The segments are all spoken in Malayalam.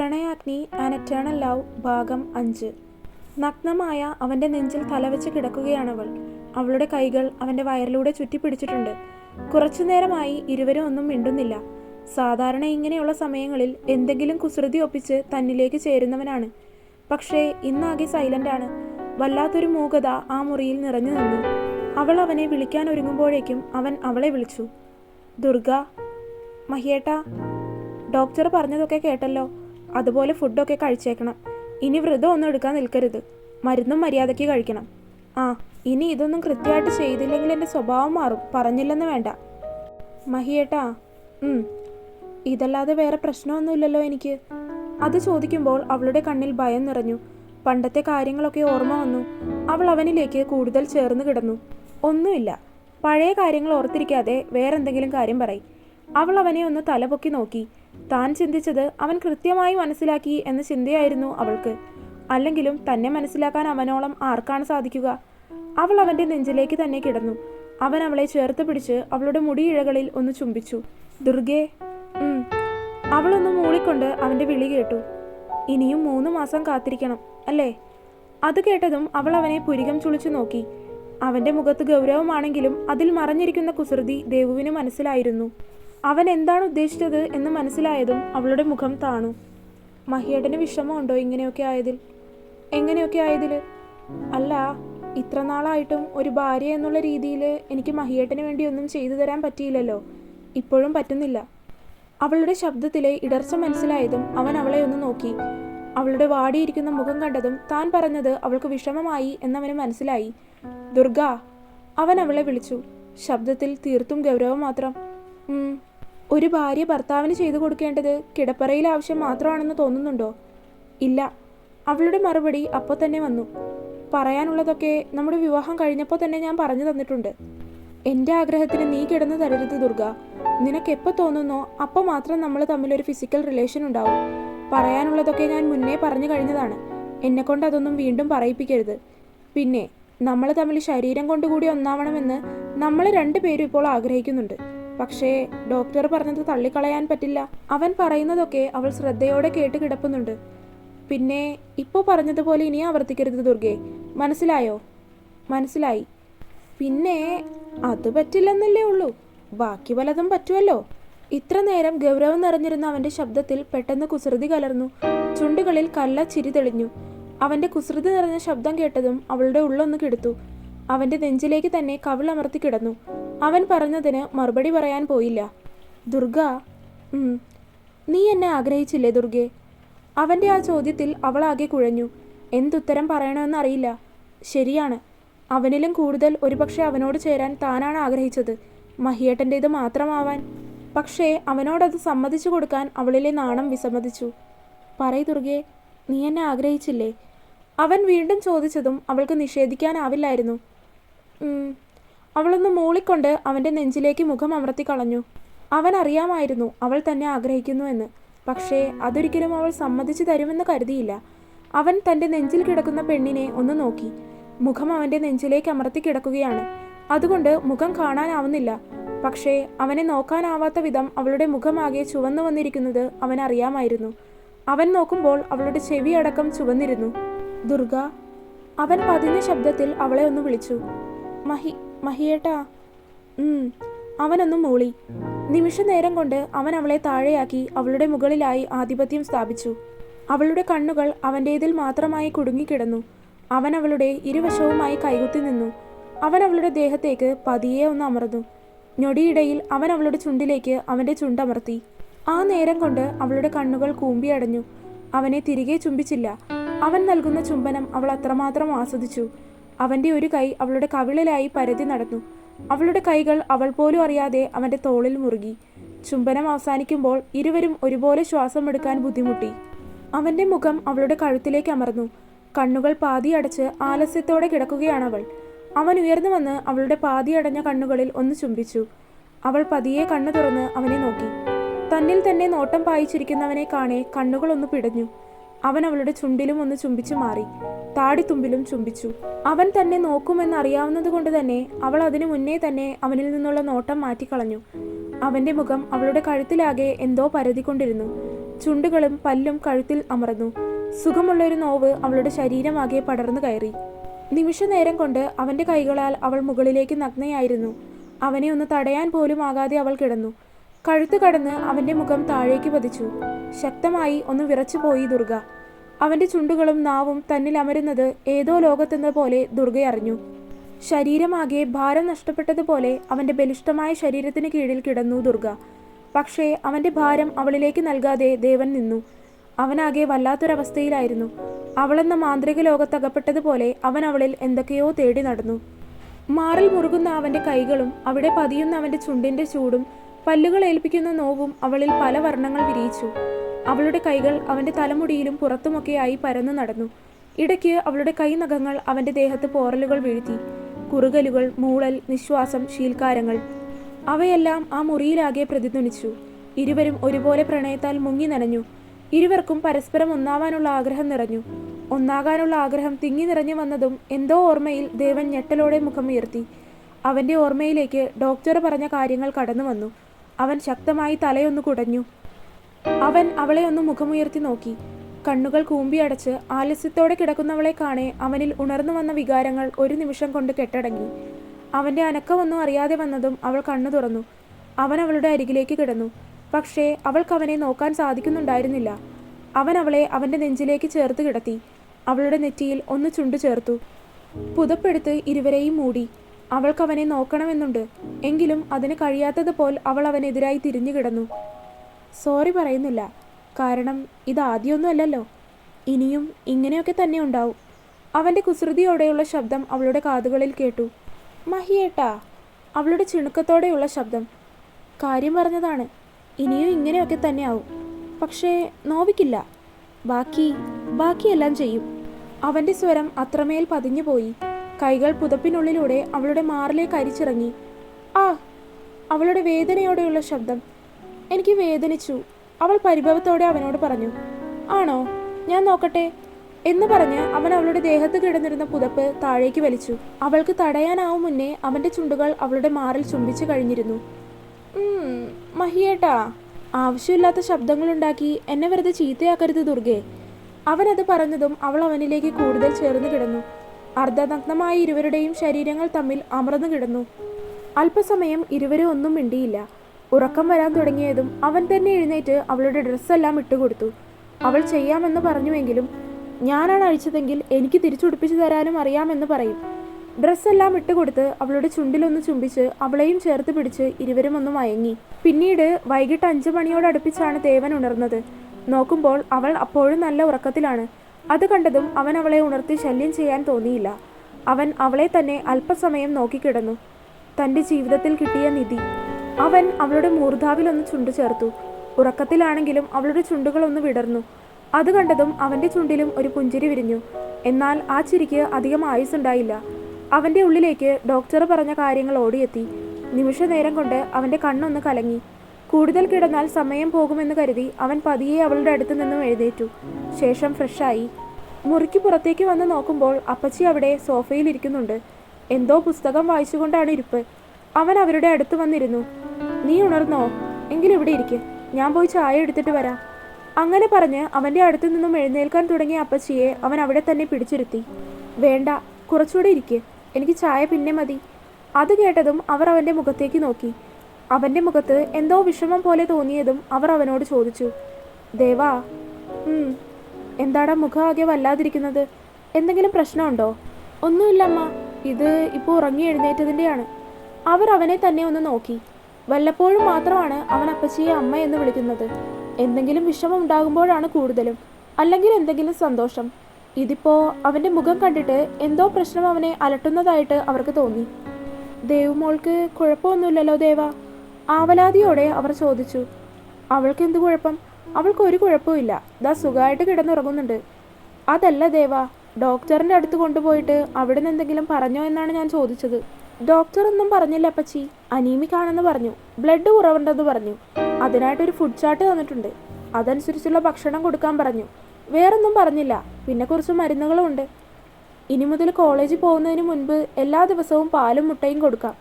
പ്രണയാഗ്നി ആൻ എറ്റേണൽ ലവ് ഭാഗം അഞ്ച്. നഗ്നമായ അവന്റെ നെഞ്ചിൽ തലവെച്ച് കിടക്കുകയാണവൾ. അവളുടെ കൈകൾ അവന്റെ വയറിലൂടെ ചുറ്റിപ്പിടിച്ചിട്ടുണ്ട്. കുറച്ചു നേരമായി ഇരുവരും ഒന്നും മിണ്ടുന്നില്ല. സാധാരണ ഇങ്ങനെയുള്ള സമയങ്ങളിൽ എന്തെങ്കിലും കുസൃതി ഒപ്പിച്ച് തന്നിലേക്ക് ചേരുന്നവനാണ്. പക്ഷേ ഇന്നാകെ സൈലന്റാണ് വല്ലാത്തൊരു മൂകത ആ മുറിയിൽ നിറഞ്ഞു നിന്നു. അവൾ അവനെ വിളിക്കാൻ ഒരുങ്ങുമ്പോഴേക്കും അവൻ അവളെ വിളിച്ചു. ദുർഗ മഹിയേട്ട ഡോക്ടർ പറഞ്ഞതൊക്കെ കേട്ടല്ലോ. അതുപോലെ ഫുഡൊക്കെ കഴിച്ചേക്കണം. ഇനി വ്രതം ഒന്നും എടുക്കാൻ നിൽക്കരുത്. മരുന്നും മര്യാദയ്ക്ക് കഴിക്കണം. ആ ഇനി ഇതൊന്നും കൃത്യമായിട്ട് ചെയ്തില്ലെങ്കിൽ എന്റെ സ്വഭാവം മാറും. പറഞ്ഞില്ലെന്ന് വേണ്ട. മഹിയേട്ടാ ഇതല്ലാതെ വേറെ പ്രശ്നമൊന്നുമില്ലല്ലോ എനിക്ക്. അത് ചോദിക്കുമ്പോൾ അവളുടെ കണ്ണിൽ ഭയം നിറഞ്ഞു. പണ്ടത്തെ കാര്യങ്ങളൊക്കെ ഓർമ്മ വന്നു. അവൾ അവനിലേക്ക് കൂടുതൽ ചേർന്ന് കിടന്നു. ഒന്നുമില്ല. പഴയ കാര്യങ്ങൾ ഓർത്തിരിക്കാതെ വേറെന്തെങ്കിലും കാര്യം പറയും. അവൾ അവനെ ഒന്ന് തലപൊക്കി നോക്കി. താൻ ചിന്തിച്ചത് അവൻ കൃത്യമായി മനസ്സിലാക്കി എന്ന ചിന്തയായിരുന്നു അവൾക്ക്. അല്ലെങ്കിലും തന്നെ മനസ്സിലാക്കാൻ അവനോളം ആർക്കാണ് സാധിക്കുക? അവൾ അവന്റെ നെഞ്ചിലേക്ക് തന്നെ കിടന്നു. അവൻ അവളെ ചേർത്ത് പിടിച്ച് അവളുടെ മുടിയിഴകളിൽ ഒന്ന് ചുംബിച്ചു. ദുർഗേ. അവളൊന്ന് മൂളിക്കൊണ്ട് അവന്റെ വിളി കേട്ടു. ഇനിയും മൂന്ന് മാസം കാത്തിരിക്കണം അല്ലേ? അത് കേട്ടതും അവൾ അവനെ പുരികം ചുളിച്ചു നോക്കി. അവന്റെ മുഖത്ത് ഗൗരവമാണെങ്കിലും അതിൽ മറഞ്ഞിരിക്കുന്ന കുസൃതി ദേവുവിന് മനസ്സിലായിരുന്നു. അവൻ എന്താണ് ഉദ്ദേശിച്ചത് എന്ന് മനസ്സിലായതും അവളുടെ മുഖം താണു. മഹിയേട്ടന് വിഷമമുണ്ടോ ഇങ്ങനെയൊക്കെ ആയതിൽ? എങ്ങനെയൊക്കെ ആയതിൽ അല്ല ഇത്ര നാളായിട്ടും ഒരു ഭാര്യ എന്നുള്ള രീതിയിൽ എനിക്ക് മഹിയേട്ടന് വേണ്ടി ഒന്നും ചെയ്തു തരാൻ പറ്റിയില്ലല്ലോ. ഇപ്പോഴും പറ്റുന്നില്ല. അവളുടെ ശബ്ദത്തിലെ ഇടർച്ച മനസ്സിലായതും അവൻ അവളെ ഒന്ന് നോക്കി. അവളുടെ വാടിയിരിക്കുന്ന മുഖം കണ്ടതും താൻ പറഞ്ഞത് അവൾക്ക് വിഷമമായി എന്നവന് മനസ്സിലായി. ദുർഗ അവൻ അവളെ വിളിച്ചു. ശബ്ദത്തിൽ തീർത്തും ഗൗരവം മാത്രം. "ഉം, ഒരു ഭാര്യ ഭർത്താവിന് ചെയ്തു കൊടുക്കേണ്ടത് കിടപ്പറയിൽ ആവശ്യം മാത്രമാണെന്ന് തോന്നുന്നുണ്ടോ? ഇല്ല. അവളുടെ മറുപടി അപ്പോൾ തന്നെ വന്നു. പറയാനുള്ളതൊക്കെ നമ്മുടെ വിവാഹം കഴിഞ്ഞപ്പോൾ തന്നെ ഞാൻ പറഞ്ഞു തന്നിട്ടുണ്ട്. എന്റെ ആഗ്രഹത്തിന് നീ കിടന്നു തരരുത് ദുർഗ. നിനക്ക് എപ്പോൾ തോന്നുന്നോ അപ്പോൾ മാത്രം നമ്മൾ തമ്മിലൊരു ഫിസിക്കൽ റിലേഷൻ ഉണ്ടാവും. പറയാനുള്ളതൊക്കെ ഞാൻ മുന്നേ പറഞ്ഞു കഴിഞ്ഞതാണ്. എന്നെക്കൊണ്ട് അതൊന്നും വീണ്ടും പറയിപ്പിക്കരുത്. പിന്നെ നമ്മൾ തമ്മിൽ ശരീരം കൊണ്ടുകൂടി ഒന്നാവണമെന്ന് നമ്മൾ രണ്ടുപേരും ഇപ്പോൾ ആഗ്രഹിക്കുന്നുണ്ട്. പക്ഷേ ഡോക്ടർ പറഞ്ഞത് തള്ളിക്കളയാൻ പറ്റില്ല. അവൻ പറയുന്നതൊക്കെ അവൾ ശ്രദ്ധയോടെ കേട്ട് കിടക്കുന്നുണ്ട് പിന്നെ ഇപ്പോൾ പറഞ്ഞതുപോലെ ഇനി ആവർത്തിക്കരുത് ദുർഗെ. മനസ്സിലായോ? മനസ്സിലായി. പിന്നെ അത് പറ്റില്ലെന്നല്ലേ ഉള്ളൂ. ബാക്കി പലതും പറ്റുമല്ലോ. ഇത്ര നേരം ഗൗരവം നിറഞ്ഞിരുന്ന അവന്റെ ശബ്ദത്തിൽ പെട്ടെന്ന് കുസൃതി കലർന്നു. ചുണ്ടുകളിൽ കല്ല ചിരി തെളിഞ്ഞു. അവന്റെ കുസൃതി നിറഞ്ഞ ശബ്ദം കേട്ടതും അവളുടെ ഉള്ളൊന്ന് കിടത്തു. അവന്റെ നെഞ്ചിലേക്ക് തന്നെ കവിളമർത്തി കിടന്നു. അവൻ പറഞ്ഞതിന് മറുപടി പറയാൻ പോയില്ല. ദുർഗ നീ എന്നെ ആഗ്രഹിച്ചില്ലേ ദുർഗെ അവന്റെ ആ ചോദ്യത്തിൽ അവളാകെ കുഴഞ്ഞു. എന്തുത്തരം പറയണമെന്നറിയില്ല ശരിയാണ്. അവനിലും കൂടുതൽ ഒരുപക്ഷെ അവനോട് ചേരാൻ താനാണ് ആഗ്രഹിച്ചത്. മഹിയേട്ടന്റേത് മാത്രമാവാൻ. പക്ഷേ അവനോടത് സമ്മതിച്ചു കൊടുക്കാൻ അവളിലെ നാണം വിസമ്മതിച്ചു. പറയ് ദുർഗെ നീ എന്നെ ആഗ്രഹിച്ചില്ലേ അവൻ വീണ്ടും ചോദിച്ചതും അവൾക്ക് നിഷേധിക്കാനാവില്ലായിരുന്നു. അവളൊന്ന് മൂളിക്കൊണ്ട് അവന്റെ നെഞ്ചിലേക്ക് മുഖം അമർത്തി കളഞ്ഞു. അവൻ അറിയാമായിരുന്നു അവൾ തന്നെ ആഗ്രഹിക്കുന്നുവെന്ന് പക്ഷേ അതൊരിക്കലും അവൾ സമ്മതിച്ചു തരുമെന്ന് കരുതിയില്ല. അവൻ തന്റെ നെഞ്ചിൽ കിടക്കുന്ന പെണ്ണിനെ ഒന്ന് നോക്കി. മുഖം അവന്റെ നെഞ്ചിലേക്ക് അമർത്തി കിടക്കുകയാണ്. അതുകൊണ്ട് മുഖം കാണാനാവുന്നില്ല. പക്ഷേ അവനെ നോക്കാനാവാത്ത വിധം അവളുടെ മുഖമാകെ ചുവന്നു വന്നിരിക്കുന്നത് അവൻ അറിയാമായിരുന്നു. അവൻ നോക്കുമ്പോൾ അവളുടെ ചെവി അടക്കം ചുവന്നിരുന്നു. ദുർഗ അവൻ പതിഞ്ഞ ശബ്ദത്തിൽ അവളെ ഒന്ന് വിളിച്ചു. മഹി മഹിയേട്ടാ. അവനൊന്നും മൂളി. നിമിഷനേരം കൊണ്ട് അവൻ അവളെ താഴെയാക്കി അവളുടെ മുകളിലായി ആധിപത്യം സ്ഥാപിച്ചു. അവളുടെ കണ്ണുകൾ അവന്റേതിൽ മാത്രമായി കുടുങ്ങിക്കിടന്നു. അവൻ അവളുടെ ഇരുവശവുമായി കൈകുത്തി നിന്നു. അവൻ അവളുടെ ദേഹത്തേക്ക് പതിയെ ഒന്ന് അമർന്നു. ഞൊടിയിടയിൽ അവൻ അവളുടെ ചുണ്ടിലേക്ക് അവന്റെ ചുണ്ടമർത്തി ആ നേരം കൊണ്ട് അവളുടെ കണ്ണുകൾ കൂമ്പിയടഞ്ഞു അവനെ തിരികെ ചുംബിച്ചില്ല. അവൻ നൽകുന്ന ചുംബനം അവൾ അത്രമാത്രം ആസ്വദിച്ചു. അവന്റെ ഒരു കൈ അവളുടെ കവിളിലായി പരതി നടന്നു. അവളുടെ കൈകൾ അവൾ പോലും അറിയാതെ അവന്റെ തോളിൽ മുറുകി. ചുംബനം അവസാനിക്കുമ്പോൾ ഇരുവരും ഒരുപോലെ ശ്വാസം എടുക്കാൻ ബുദ്ധിമുട്ടി. അവന്റെ മുഖം അവളുടെ കഴുത്തിലേക്ക് അമർന്നു. കണ്ണുകൾ പാതി അടച്ച് ആലസ്യത്തോടെ കിടക്കുകയാണ് അവൾ. അവൻ ഉയർന്നു വന്ന് അവളുടെ പാതി അടഞ്ഞ കണ്ണുകളിൽ ഒന്ന് ചുംബിച്ചു. അവൾ പതിയെ കണ്ണു തുറന്ന് അവനെ നോക്കി. തന്നിൽ തന്നെ നോട്ടം പായിച്ചിരിക്കുന്നവനെ കാണെ കണ്ണുകളൊന്ന് പിടഞ്ഞു. അവൻ അവളുടെ ചുണ്ടിലും ഒന്ന് ചുംബിച്ചു മാറി. താടിത്തുമ്പിലും ചുംബിച്ചു. അവൻ തന്നെ നോക്കുമെന്നറിയാവുന്നത് കൊണ്ട് തന്നെ അവൾ അതിനു മുന്നേ തന്നെ അവനിൽ നിന്നുള്ള നോട്ടം മാറ്റിക്കളഞ്ഞു. അവന്റെ മുഖം അവളുടെ കഴുത്തിലാകെ എന്തോ പരതിക്കൊണ്ടിരുന്നു. ചുണ്ടുകളും പല്ലും കഴുത്തിൽ അമർന്നു. സുഖമുള്ളൊരു നോവ് അവളുടെ ശരീരമാകെ പടർന്നു കയറി. നിമിഷനേരം കൊണ്ട് അവന്റെ കൈകളാൽ അവൾ മുകളിലേക്ക് നഗ്നയായിരുന്നു. അവനെ ഒന്ന് തടയാൻ പോലും ആകാതെ അവൾ കിടന്നു. കഴുത്തു കടന്ന് അവന്റെ മുഖം താഴേക്ക് പതിച്ചു. ശക്തമായി ഒന്ന് വിറച്ചുപോയി ദുർഗ. അവന്റെ ചുണ്ടുകളും നാവും തന്നിൽ അമരുന്നത് ഏതോ ലോകത്തെന്ന പോലെ ദുർഗയറിഞ്ഞു ശരീരമാകെ ഭാരം നഷ്ടപ്പെട്ടതുപോലെ അവന്റെ ബലിഷ്ടമായ ശരീരത്തിന് കീഴിൽ കിടന്നു ദുർഗ. പക്ഷേ അവന്റെ ഭാരം അവളിലേക്ക് നൽകാതെ ദേവൻ നിന്നു. അവനാകെ വല്ലാത്തൊരവസ്ഥയിലായിരുന്നു. അവളെന്ന മാന്ത്രിക ലോകത്തകപ്പെട്ടതുപോലെ അവൻ അവളിൽ എന്തൊക്കെയോ തേടി നടന്നു. മാറിൽ മുറുകുന്ന അവന്റെ കൈകളും അവിടെ പതിയുന്ന അവന്റെ ചുണ്ടിന്റെ ചൂടും പല്ലുകൾ ഏൽപ്പിക്കുന്ന നോവും അവളിൽ പല വർണങ്ങൾ വിരിയിച്ചു. അവളുടെ കൈകൾ അവന്റെ തലമുടിയിലും പുറത്തുമൊക്കെയായി പരന്നു നടന്നു. ഇടയ്ക്ക് അവളുടെ കൈനഖങ്ങൾ അവന്റെ ദേഹത്ത് പോറലുകൾ വീഴ്ത്തി. കുറുകലുകൾ മൂളൽ നിശ്വാസം ശീൽക്കാരങ്ങൾ. അവയെല്ലാം ആ മുറിയിലാകെ പ്രതിധ്വനിച്ചു. ഇരുവരും ഒരുപോലെ പ്രണയത്താൽ മുങ്ങി നനഞ്ഞു. ഇരുവർക്കും പരസ്പരം ഒന്നാവാനുള്ള ആഗ്രഹം നിറഞ്ഞു. ഒന്നാകാനുള്ള ആഗ്രഹം തിങ്ങി നിറഞ്ഞു വന്നതും എന്തോ ഓർമ്മയിൽ ദേവൻ ഞെട്ടലോടെ മുഖം ഉയർത്തി. അവന്റെ ഓർമ്മയിലേക്ക് ഡോക്ടർ പറഞ്ഞ കാര്യങ്ങൾ കടന്നു വന്നു അവൻ ശക്തമായി തലയൊന്നു കുടഞ്ഞു. അവൻ അവളെ ഒന്ന് മുഖമുയർത്തി നോക്കി. കണ്ണുകൾ കൂമ്പിയടച്ച് ആലസ്യത്തോടെ കിടക്കുന്നവളെ കാണെ അവനിൽ ഉണർന്നു വന്ന വികാരങ്ങൾ ഒരു നിമിഷം കൊണ്ട് കെട്ടടങ്ങി. അവന്റെ അനക്കമൊന്നും അറിയാതെ വന്നതും അവൾ കണ്ണു തുറന്നു. അവൻ അവളുടെ അരികിലേക്ക് കിടന്നു. പക്ഷേ അവൾക്ക് അവനെ നോക്കാൻ സാധിക്കുന്നുണ്ടായിരുന്നില്ല. അവൻ അവളെ അവന്റെ നെഞ്ചിലേക്ക് ചേർത്ത് കിടത്തി. അവളുടെ നെറ്റിയിൽ ഒന്ന് ചുണ്ടു ചേർത്തു. പുതപ്പെടുത്ത് ഇരുവരെയും മൂടി. അവൾക്ക് അവനെ നോക്കണമെന്നുണ്ട്. എങ്കിലും അതിന് കഴിയാത്തതുപോൽ അവൾ അവനെതിരായി തിരിഞ്ഞു കിടന്നു. സോറി പറയുന്നില്ല. കാരണം ഇത് ആദ്യമൊന്നുമല്ലല്ലോ. ഇനിയും ഇങ്ങനെയൊക്കെ തന്നെ ഉണ്ടാവും. അവന്റെ കുസൃതിയോടെയുള്ള ശബ്ദം അവളുടെ കാതുകളിൽ കേട്ടു. മഹിയേട്ടാ അവളുടെ ചിണുക്കത്തോടെയുള്ള ശബ്ദം. കാര്യം പറഞ്ഞതാണ്. ഇനിയും ഇങ്ങനെയൊക്കെ തന്നെയാവും. പക്ഷേ നോവിക്കില്ല. ബാക്കി ബാക്കിയെല്ലാം ചെയ്യും. അവന്റെ സ്വരം അത്രമേൽ പതിഞ്ഞു പോയി കൈകൾ പുതപ്പിനുള്ളിലൂടെ അവളുടെ മാറിലേക്ക് അരിച്ചിറങ്ങി. ആ അവളുടെ വേദനയോടെയുള്ള ശബ്ദം എനിക്ക് വേദനിച്ചു. അവൾ പരിഭവത്തോടെ അവനോട് പറഞ്ഞു ആണോ? ഞാൻ നോക്കട്ടെ. എന്ന് പറഞ്ഞ് അവൻ അവളുടെ ദേഹത്ത് കിടന്നിരുന്ന പുതപ്പ് താഴേക്ക് വലിച്ചു. അവൾക്ക് തടയാനാവും മുന്നേ അവന്റെ ചുണ്ടുകൾ അവളുടെ മാറിൽ ചുംബിച്ചു കഴിഞ്ഞിരുന്നു. മഹിയേട്ടാ. ആവശ്യമില്ലാത്ത ശബ്ദങ്ങളുണ്ടാക്കി എന്നെ വെറുതെ ചീത്തയാക്കരുത് ദുർഗെ. അവനത് പറഞ്ഞതും അവൾ അവനിലേക്ക് കൂടുതൽ ചേർന്ന് കിടന്നു. അർദ്ധനഗ്നമായ ഇരുവരുടെയും ശരീരങ്ങൾ തമ്മിൽ അമർന്നു കിടന്നു. അല്പസമയം ഇരുവരും ഒന്നും മിണ്ടിയില്ല. ഉറക്കം വരാൻ തുടങ്ങിയതും അവൻ തന്നെ എഴുന്നേറ്റ് അവളുടെ ഡ്രസ്സെല്ലാം ഇട്ടുകൊടുത്തു. അവൾ ചെയ്യാമെന്ന് പറഞ്ഞുവെങ്കിലും ഞാനാണ് അഴിച്ചതെങ്കിൽ എനിക്ക് തിരിച്ചുടുപ്പിച്ചു തരാനും അറിയാമെന്ന് പറയും ഡ്രസ്സെല്ലാം ഇട്ടുകൊടുത്ത് അവളുടെ ചുണ്ടിലൊന്ന് ചുംബിച്ച് അവളെയും ചേർത്ത് പിടിച്ച് ഇരുവരും ഒന്ന് മയങ്ങി. പിന്നീട് വൈകിട്ട് അഞ്ചു മണിയോടടുപ്പിച്ചാണ് ദേവൻ ഉണർന്നത്. നോക്കുമ്പോൾ അവൾ അപ്പോഴും നല്ല ഉറക്കത്തിലാണ്. അത് കണ്ടതും അവൻ അവളെ ഉണർത്തി ശല്യം ചെയ്യാൻ തോന്നിയില്ല. അവൻ അവളെ തന്നെ അല്പസമയം നോക്കിക്കിടന്നു. തന്റെ ജീവിതത്തിൽ കിട്ടിയ നിധി. അവൻ അവളുടെ മൂർധാവിലൊന്ന് ചുണ്ടു ചേർത്തു. ഉറക്കത്തിലാണെങ്കിലും അവളുടെ ചുണ്ടുകൾ ഒന്ന് വിടർന്നു. അത് കണ്ടതും അവന്റെ ചുണ്ടിലും ഒരു പുഞ്ചിരി വിരിഞ്ഞു. എന്നാൽ ആ ചിരിക്ക് അധികം ആയുസ്സുണ്ടായില്ല. അവന്റെ ഉള്ളിലേക്ക് ഡോക്ടർ പറഞ്ഞ കാര്യങ്ങൾ ഓടിയെത്തി. നിമിഷ നേരം കൊണ്ട് അവന്റെ കണ്ണൊന്ന് കലങ്ങി. കൂടുതൽ കിടന്നാൽ സമയം പോകുമെന്ന് കരുതി അവൻ പതിയെ അവളുടെ അടുത്ത് നിന്നും എഴുന്നേറ്റു. ശേഷം ഫ്രഷായി. മുറിക്ക് പുറത്തേക്ക് വന്ന് നോക്കുമ്പോൾ അപ്പച്ചി അവിടെ സോഫയിൽ ഇരിക്കുന്നുണ്ട്. എന്തോ പുസ്തകം വായിച്ചുകൊണ്ടാണ് ഇരിപ്പ്. അവൻ അവരുടെ അടുത്ത് വന്നിരുന്നു. നീ ഉണർന്നോ? എങ്കിലും ഇവിടെ ഇരിക്ക്. ഞാൻ പോയി ചായ എടുത്തിട്ട് വരാം. അങ്ങനെ പറഞ്ഞ് അവന്റെ അടുത്തു നിന്നും എഴുന്നേൽക്കാൻ തുടങ്ങിയ അപ്പച്ചിയെ അവൻ അവിടെ തന്നെ പിടിച്ചിരുത്തി. വേണ്ട കുറച്ചുകൂടെ ഇരിക്ക്. എനിക്ക് ചായ പിന്നെ മതി. അത് കേട്ടതും അവർ അവന്റെ മുഖത്തേക്ക് നോക്കി. അവന്റെ മുഖത്ത് എന്തോ വിഷമം പോലെ തോന്നിയതും അവർ അവനോട് ചോദിച്ചു. ദേവാ എന്താടാ മുഖം ആകെ വല്ലാതിരിക്കുന്നത്? എന്തെങ്കിലും പ്രശ്നമുണ്ടോ? ഒന്നുമില്ലമ്മ. ഇത് ഇപ്പോൾ ഉറങ്ങി എഴുന്നേറ്റതിന്റെയാണ് അവർ അവനെ തന്നെ ഒന്ന് നോക്കി. വല്ലപ്പോഴും മാത്രമാണ് അവൻ അപ്പച്ചിയെ അമ്മ എന്ന് വിളിക്കുന്നത്. എന്തെങ്കിലും വിഷമം ഉണ്ടാകുമ്പോഴാണ് കൂടുതലും. അല്ലെങ്കിൽ എന്തെങ്കിലും സന്തോഷം. ഇതിപ്പോ അവന്റെ മുഖം കണ്ടിട്ട് എന്തോ പ്രശ്നം അവനെ അലട്ടുന്നതായിട്ട് അവർക്ക് തോന്നി. ദേവുമോൾക്ക് കുഴപ്പമൊന്നുമില്ലല്ലോ ദേവ. ആവലാതിയോടെ അവർ ചോദിച്ചു. അവൾക്ക് എന്ത് കുഴപ്പം? അവൾക്ക് ഒരു കുഴപ്പമില്ല ദാ സുഖമായിട്ട് കിടന്നുറങ്ങുന്നുണ്ട്. അതല്ല ദേവ. ഡോക്ടറിന്റെ അടുത്ത് കൊണ്ടുപോയിട്ട് അവിടെ നിന്ന് എന്തെങ്കിലും പറഞ്ഞോ എന്നാണ് ഞാൻ ചോദിച്ചത്. ഡോക്ടർ ഒന്നും പറഞ്ഞില്ല അപ്പച്ചി. അനീമിക് ആണെന്ന് പറഞ്ഞു. ബ്ലഡ് കുറവുണ്ടെന്ന് പറഞ്ഞു. അതിനായിട്ടൊരു ഫുഡ് ചാർട്ട് തന്നിട്ടുണ്ട്. അതനുസരിച്ചുള്ള ഭക്ഷണം കൊടുക്കാൻ പറഞ്ഞു. വേറൊന്നും പറഞ്ഞില്ല. പിന്നെ കുറച്ച് മരുന്നുകളും ഉണ്ട്. ഇനി മുതൽ കോളേജിൽ പോകുന്നതിന് മുൻപ് എല്ലാ ദിവസവും പാലും മുട്ടയും കൊടുക്കാം.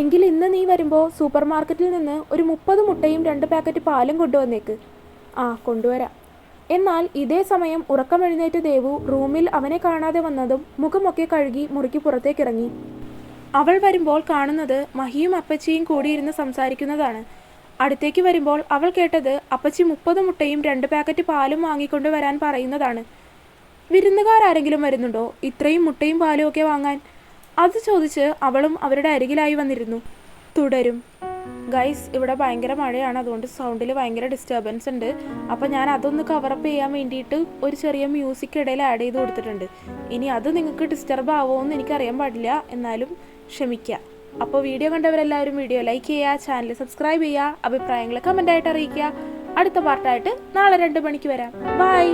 എങ്കിൽ ഇന്ന് നീ വരുമ്പോൾ സൂപ്പർ മാർക്കറ്റിൽ നിന്ന് ഒരു മുപ്പത് മുട്ടയും രണ്ട് പാക്കറ്റ് പാലും കൊണ്ടുവന്നേക്ക്. ആ കൊണ്ടുവരാം. എന്നാൽ ഇതേ സമയം ഉറക്കമെഴുന്നേറ്റ് ദേവു റൂമിൽ അവനെ കാണാതെ വന്നതും മുഖമൊക്കെ കഴുകി മുറിക്ക് പുറത്തേക്കിറങ്ങി. അവൾ വരുമ്പോൾ കാണുന്നത് മഹിയും അപ്പച്ചിയും കൂടിയിരുന്ന് സംസാരിക്കുന്നതാണ്. അടുത്തേക്ക് വരുമ്പോൾ അവൾ കേട്ടത് അപ്പച്ചി മുപ്പത് മുട്ടയും രണ്ട് പാക്കറ്റ് പാലും വാങ്ങിക്കൊണ്ട് വരാൻ പറയുന്നതാണ്. വിരുന്നുകാരാരെങ്കിലും വരുന്നുണ്ടോ? ഇത്രയും മുട്ടയും പാലും ഒക്കെ വാങ്ങാൻ? അത് ചോദിച്ച് അവളും അവരുടെ അരികിലായി വന്നിരുന്നു. തുടരും. ഗൈസ് ഇവിടെ ഭയങ്കര മഴയാണ്. അതുകൊണ്ട് സൗണ്ടിൽ ഭയങ്കര ഡിസ്റ്റർബൻസ് ഉണ്ട്. അപ്പോൾ ഞാൻ അതൊന്ന് കവറപ്പ് ചെയ്യാൻ വേണ്ടിയിട്ട് ഒരു ചെറിയ മ്യൂസിക് ഇടയിൽ ആഡ് ചെയ്ത് കൊടുത്തിട്ടുണ്ട്. ഇനി അത് നിങ്ങൾക്ക് ഡിസ്റ്റർബ് ആവുമോ എന്ന് എനിക്കറിയാൻ പാടില്ല. എന്നാലും ക്ഷമിക്കുക അപ്പോൾ വീഡിയോ കണ്ടവരെല്ലാവരും വീഡിയോ ലൈക്ക് ചെയ്യുക ചാനൽ സബ്സ്ക്രൈബ് ചെയ്യുക അഭിപ്രായങ്ങൾ കമന്റായിട്ട് അറിയിക്കുക. അടുത്ത പാർട്ടായിട്ട് നാളെ രണ്ട് മണിക്ക് വരാം. ബൈ